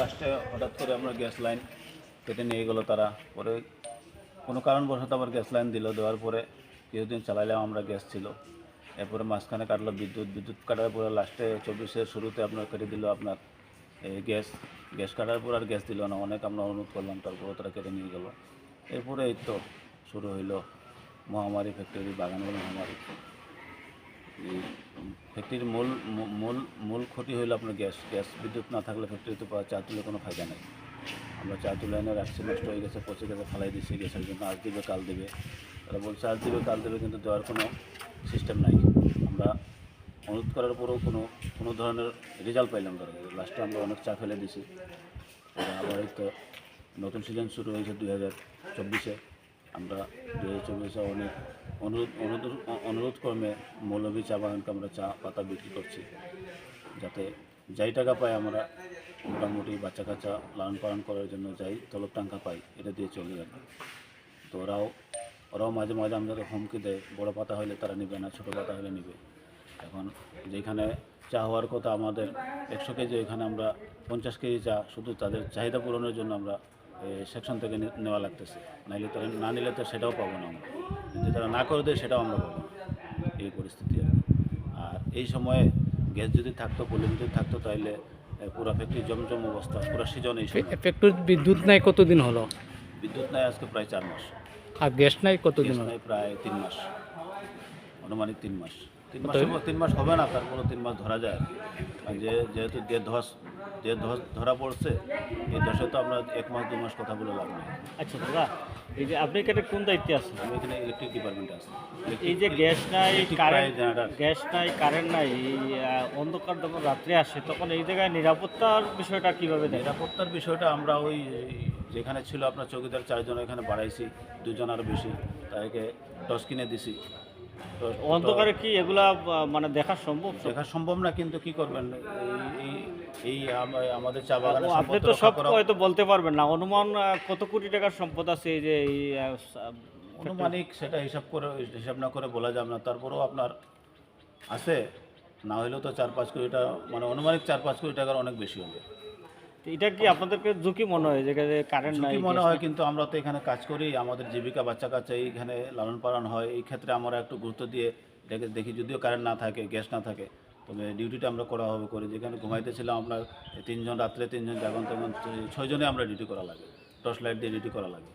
লাস্টে হঠাৎ করে আমরা গ্যাস লাইন কেটে নিয়ে গেলো তারা। পরে কোনো কারণবশত আবার গ্যাস লাইন দিল, দেওয়ার পরে কিছুদিন চালাইলাম আমরা গ্যাস ছিল। এরপরে মাঝখানে কাটলো বিদ্যুৎ বিদ্যুৎ কাটার পরে লাস্টে চব্বিশের শুরুতে আপনার কেটে দিল আপনার, এই গ্যাস। গ্যাস কাটার পর আর গ্যাস দিল না, অনেক আমরা অনুরোধ করলাম তারপরে তারা কেটে নিয়ে গেলো। এরপরে এই তো শুরু হইল মহামারী ফ্যাক্টরি বাগানগুলো মহামারী। ফ্যাক্টরির মূল মূল মূল ক্ষতি হইল আপনার গ্যাস। গ্যাস বিদ্যুৎ না থাকলে ফ্যাক্টরিতে চা তুলে কোনো ফায়দা নেই। আমরা চা তুলে এনে রাখছি, নষ্ট হয়ে গেছে, পচে গেছে, ফালাই দিচ্ছি গ্যাসের জন্য আজ দিবে, কাল দেবে। তারা বলছে আজ দিবে, কাল দেবে, কিন্তু দেওয়ার কোনো সিস্টেম নাই। আমরা অনুরোধ করার পরেও কোনো কোনো ধরনের রেজাল্ট পাইলাম তারা লাস্টে আমরা অনেক চা ফেলে দিছি। আবার এই তো নতুন সিজন শুরু হয়েছে দুই হাজার চব্বিশে। আমরা দু হাজার চব্বিশে অনেক অনুরোধ অনুরোধ অনুরোধ ক্রমে মৌলভী চা বাগানকে আমরা চা পাতা বিক্রি করছি। যাতে যাই টাকা পাই আমরা মোটামুটি বাচ্চা কাচ্চা লালন পালন করার জন্য যাই তলব টাকা পাই, এটা দিয়ে চলে যাবে। তো ওরাও ওরাও মাঝে মাঝে আমাদের হুমকি দেয়, বড় পাতা হলে তারা নেবে না, ছোটো পাতা হলে নেবে। এখন যেখানে চা হওয়ার কথা আমাদের একশো কেজি এখানে আমরা পঞ্চাশ কেজি চা, শুধু তাদের চাহিদা পূরণের জন্য আমরা সেকশন থেকে নেওয়া লাগতেছে। নাইলে তারা না নিলে তো সেটাও পাবো না আমরা। যদি তারা না করে দেয় সেটাও আমরা না এই পরিস্থিতি আর এই সময়ে গ্যাস যদি থাকতো পলিমিটার থাকতো তাহলে পুরো ফ্যাক্টরি জমজম অবস্থা পুরো সিজন এই ফ্যাক্টরি বিদ্যুৎ নাই কতদিন হলো? বিদ্যুৎ নাই আজকে প্রায় চার মাস। আর গ্যাস নাই কতদিন হলো? নাই প্রায় তিন মাস। অনুমানিক তিন মাস। তিন মাস তিন মাস হবে না তারপরে তিন মাস ধরা যায় যে যেহেতু যে ধস যে ধরা পড়ছে এই ধসে তো আমরা এক মাস দু মাস কথা বলে লাভ নেই। আচ্ছা দাদা এই যে আপনি এখানে কোন দায়িত্বে আছেন? আমি এখানে ইলেকট্রিক ডিপার্টমেন্টে আছি। এই যে গ্যাস নাই কারেন্ট গ্যাস নাই কারেন্ট নাই অন্ধকার যখন রাত্রে আসে তখন এই জায়গায় নিরাপত্তার বিষয়টা কীভাবে নিরাপত্তার বিষয়টা আমরা ওই যেখানে ছিল আপনার চৌকিদার চারজন এখানে বাড়াইছি দুজন আরও বেশি তাদেরকে টস কিনে দিছি। অন্ধকারে কি এগুলা মানে দেখা সম্ভব দেখা সম্ভব না কিন্তু কি করবেন? এই এই আমাদের চা বাগানে আপনি তো সব হয়তো বলতে পারবেন না। অনুমান কত কোটি টাকার সম্পদ আছে এই যে এই অনুমানিক সেটা হিসাব করে হিসাব না করে বলা যাবে না। তারপরেও আপনার আছে। না হলেও তো চার পাঁচ কোটি টাকা মানে অনুমানিক চার পাঁচ কোটি টাকার অনেক বেশি হবে। এটা কি আপনাদেরকে ঝুঁকি মনে হয়? যে কারেন্ট নাই ঝুঁকি মনে হয় কিন্তু আমরা তো এখানে কাজ করি আমাদের জীবিকা বাচ্চা কাচ্চা এইখানে লালন পালন হয়। এই ক্ষেত্রে আমরা একটু গুরুত্ব দিয়ে দেখে দেখি যদিও কারেন্ট না থাকে গ্যাস না থাকে তবে ডিউটিটা আমরা করা হবে করি। যেখানে ঘুমাইতেছিলাম আমরা তিনজন রাত্রে তিনজন জাগন তেমন ছয়জনে আমরা ডিউটি করা লাগে। টর্চ লাইট দিয়ে ডিউটি করা লাগে।